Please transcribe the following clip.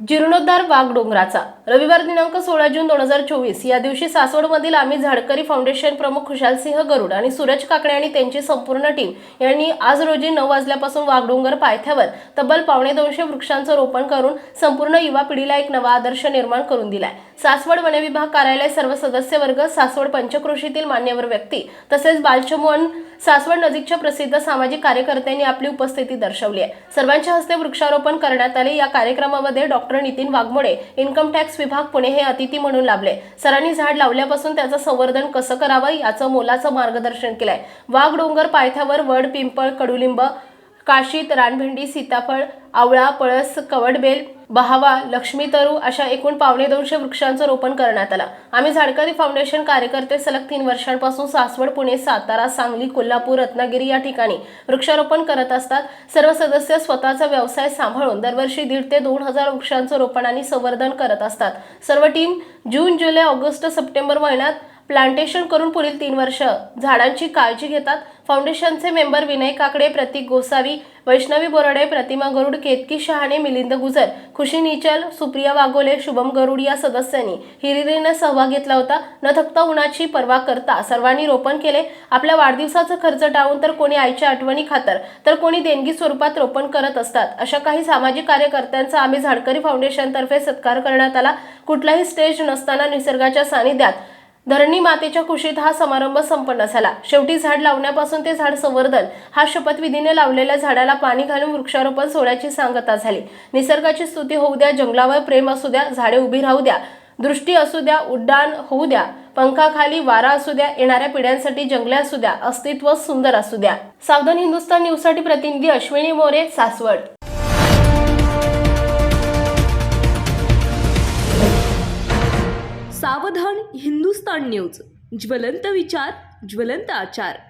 जीर्णोद्धार वाघ डोंगराचा. रविवार दिनांक सोळा जून दोन हजार चोवीस. या दिवशी सासवडमधील आम्ही झाडकरी फाउंडेशन प्रमुख खुशालसिंह गरुड आणि सूरज काकडे आणि त्यांची संपूर्ण टीम यांनी आज रोजी नऊ वाजल्यापासून वाघडोंगर पायथ्यावर तब्बल पावणे दोनशे वृक्षांचं रोपण करून संपूर्ण युवा पिढीला एक नवा आदर्श निर्माण करून दिलाय. सासवड वनविभाग कार्यालय सर्व सदस्य वर्ग सासवड पंचक्रोशीतील मान्यवर व्यक्ती तसेच बालचमोहन सासवड नजीकच्या प्रसिद्ध सामाजिक कार्यकर्त्यांनी आपली उपस्थिती दर्शवली आहे. सर्वांच्या हस्ते वृक्षारोपण करण्यात आले. या कार्यक्रमामध्ये doctor Nitin Waghmode income tax विभाग पुणे हे अतिथी म्हणून लाभले. सरांनी झाड लावल्यापासून त्याचं संवर्धन कसं करावं याचं मोलाचं मार्गदर्शन केलंय. वाघ डोंगर पायथ्यावर वड पिंपळ कडुलिंब काशीत रानभेंडी सीताफळ आवळा पळस कवडबेल बहावा लक्ष्मी तरू अशा एकूण पावणे दोनशे वृक्षांचं रोपण करण्यात आलं. आम्ही झाडकरी फाउंडेशन कार्यकर्ते सलग तीन वर्षांपासून सासवड पुणे सातारा सांगली कोल्हापूर रत्नागिरी या ठिकाणी वृक्षारोपण करत असतात. सर्व सदस्य स्वतःचा व्यवसाय सांभाळून दरवर्षी दीड ते दोन हजार वृक्षांचं रोपण आणि संवर्धन करत असतात. सर्व टीम जून जुलै ऑगस्ट सप्टेंबर महिन्यात प्लांटेशन करून पुढील तीन वर्ष झाडांची काळजी घेतात. फाउंडेशनचे मेंबर विनय काकडे प्रतीक गोसावी वैष्णवी बोराडे प्रतिमा गरुड केतकी शहाणे मिलिंद गुजर खुशी निचल सुप्रिया वाघोले शुभम गरुड या सदस्यांनी हिरिरीनं सहभाग घेतला होता. न थकता उन्हाची पर्वा करता सर्वांनी रोपण केले. आपल्या वाढदिवसाचा खर्च टाळून तर कोणी आईच्या आठवणी खातर तर कोणी देणगी स्वरूपात रोपण करत असतात. अशा काही सामाजिक कार्यकर्त्यांचा आम्ही झाडकरी फाउंडेशनतर्फे सत्कार करण्यात आला. कुठलाही स्टेज नसताना निसर्गाच्या सानिध्यात धरणी मातेच्या कुशीत हा समारंभ संपन्न झाला. शेवटी झाड लावण्यापासून ते झाड संवर्धन हा शपथविधीने लावलेल्या झाडाला पाणी घालून वृक्षारोपण सोहळ्याची सांगता झाली. निसर्गाची स्तुती होऊ द्या जंगलावर प्रेम असू द्या झाडे उभी राहू द्या दृष्टी असू द्या उड्डाण होऊ द्या पंखाखाली वारा असू द्या येणाऱ्या पिढ्यांसाठी जंगले असू द्या अस्तित्व सुंदर असू द्या. सावधान हिंदुस्तान न्यूजसाठी प्रतिनिधी अश्विनी मोरे सासवड. सावधान हिंदुस्तान न्यूज. ज्वलंत विचार ज्वलंत आचार.